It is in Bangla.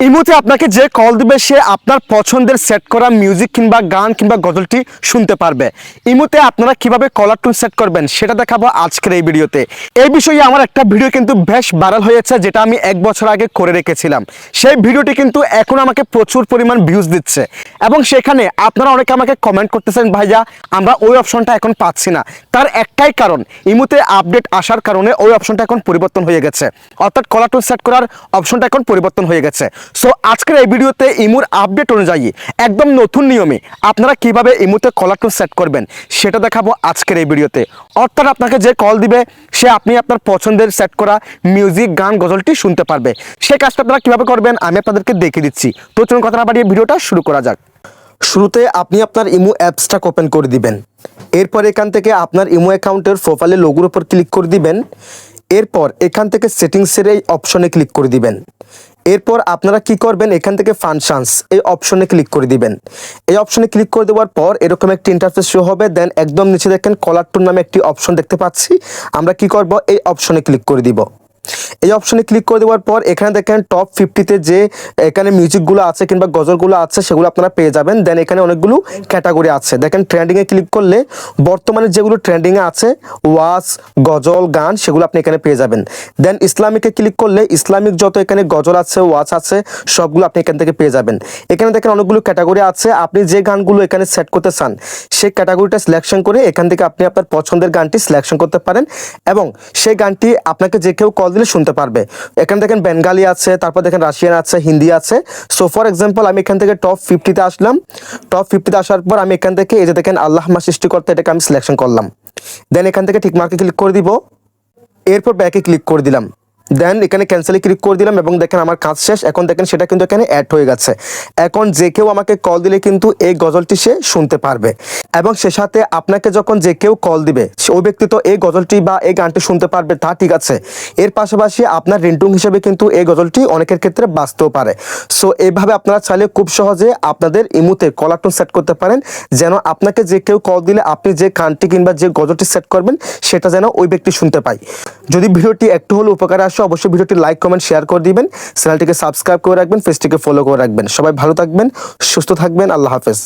ইমুতে আপনাকে যে কল দিবে, সে আপনার পছন্দের সেট করা মিউজিক কিংবা গান কিংবা গজলটি শুনতে পারবে। ইমুতে আপনারা কীভাবে কলার টুন সেট করবেন, সেটা দেখাবো আজকের এই ভিডিওতে। এই বিষয়ে আমার একটা ভিডিও কিন্তু বেশ ভাইরাল হয়েছে, যেটা আমি এক বছর আগে করে রেখেছিলাম। সেই ভিডিওটি কিন্তু এখন আমাকে প্রচুর পরিমাণ ভিউজ দিচ্ছে। এবং সেখানে আপনারা অনেকে আমাকে কমেন্ট করতেছেন, ভাইয়া, আমরা ওই অপশনটা এখন পাচ্ছি না। তার একটাই কারণ, ইমুতে আপডেট আসার কারণে ওই অপশনটা এখন পরিবর্তন হয়ে গেছে। অর্থাৎ কলার টুন সেট করার অপশনটা এখন পরিবর্তন হয়ে গেছে। সো আজকের এই ভিডিওতে ইমুর আপডেট অনুযায়ী একদম নতুন নিয়মে আপনারা কীভাবে ইমুতে কলার টুন সেট করবেন, সেটা দেখাবো আজকের এই ভিডিওতে। অর্থাৎ আপনাকে যে কল দিবে, সে আপনি আপনার পছন্দের সেট করা মিউজিক গান, গজলটি শুনতে পারবে। সে কাজটা আপনারা কীভাবে করবেন, আমি আপনাদেরকে দেখে দিচ্ছি। তো চলুন কথা না বাড়িয়ে ভিডিওটা শুরু করা যাক। শুরুতে আপনি আপনার ইমো অ্যাপসটা ওপেন করে দিবেন। এরপর এখান থেকে আপনার ইমো অ্যাকাউন্টের প্রোফাইলে লোগোর উপর ক্লিক করে দিবেন। এরপর এখান থেকে সেটিংসের এই অপশনে ক্লিক করে দিবেন। এরপর আপনারা কি করবেন? এখান থেকে ফাংশনস এই অপশনে ক্লিক করে দিবেন। এই অপশনে ক্লিক করে দেওয়ার পর এরকম একটি ইন্টারফেস শো হবে। দেন একদম নিচে দেখেন কলার টুন নামে একটি অপশন দেখতে পাচ্ছি। আমরা কি করব? এই অপশনে ক্লিক করে দিব। এই অপশনে ক্লিক করে দেওয়ার পর এখানে দেখেন টপ ফিফটিতে যে এখানে মিউজিকগুলো আছে কিংবা গজলগুলো আছে, সেগুলো আপনারা পেয়ে যাবেন। দেন এখানে অনেকগুলো ক্যাটাগরি আছে। দেখেন ট্রেন্ডিংয়ে ক্লিক করলে বর্তমানে যেগুলো ট্রেন্ডিংয়ে আছে, ওয়াজ, গজল, গান, সেগুলো আপনি এখানে পেয়ে যাবেন। দেন ইসলামিকে ক্লিক করলে ইসলামিক যত এখানে গজল আছে, ওয়াজ আছে, সবগুলো আপনি এখান থেকে পেয়ে যাবেন। এখানে দেখেন অনেকগুলো ক্যাটাগরি আছে। আপনি যে গানগুলো এখানে সেট করতে চান, সেই ক্যাটাগরিটা সিলেকশন করে এখান থেকে আপনি আপনার পছন্দের গানটি সিলেকশন করতে পারেন এবং সেই গানটি আপনাকে যে কেউ কল দিলে শুনতে পারবে। এখানে দেখেন বেঙ্গালি আছে, তারপর দেখেন রাশিয়ান আছে, হিন্দি আছে। সো ফর এক্সাম্পল আমি এখান থেকে টপ ফিফটিতে আসলাম। টপ ফিফটিতে আসার পর আমি এখান থেকে এই যে দেখেন আল্লাহ মা সৃষ্টি করতে, এটাকে আমি সিলেকশন করলাম। দেন এখান থেকে ঠিক মার্কে ক্লিক করে দিব। এরপর ব্যাকে ক্লিক করে দিলাম। দেন এখানে ক্যান্সেলে ক্লিক করে দিলাম এবং দেখেন আমার কাজ শেষ। এখন দেখেন সেটা কিন্তু এখানে অ্যাড হয়ে গেছে। এখন যে কেউ আমাকে কল দিলে কিন্তু এই গজলটি সে শুনতে পারবে। এবং সে সাথে আপনাকে যখন যে কেউ কল দিবে ওই ব্যক্তি তো এই গজলটি বা এই গানটি শুনতে পারবে, তা ঠিক আছে। এর পাশাপাশি আপনার রিন্টুং হিসেবে কিন্তু এই গজলটি অনেকের ক্ষেত্রে বাঁচতেও পারে। সো এইভাবে আপনারা চাইলে খুব সহজে আপনাদের ইমুতে কলার টোন সেট করতে পারেন, যেন আপনাকে যে কেউ কল দিলে আপনি যে গানটি কিংবা যে গজলটি সেট করবেন, সেটা যেন ওই ব্যক্তি শুনতে পায়। যদি ভিডিওটি একটু হলেও উপকারে আসে অবশ্যই ভিডিওটি লাইক কমেন্ট শেয়ার করে দিবেন। চ্যানেলটিকে সাবস্ক্রাইব করে রাখবেন ফেসটিকে ফলো করে রাখবেন। সবাই ভালো থাকবেন, সুস্থ থাকবেন। আল্লাহ হাফেজ।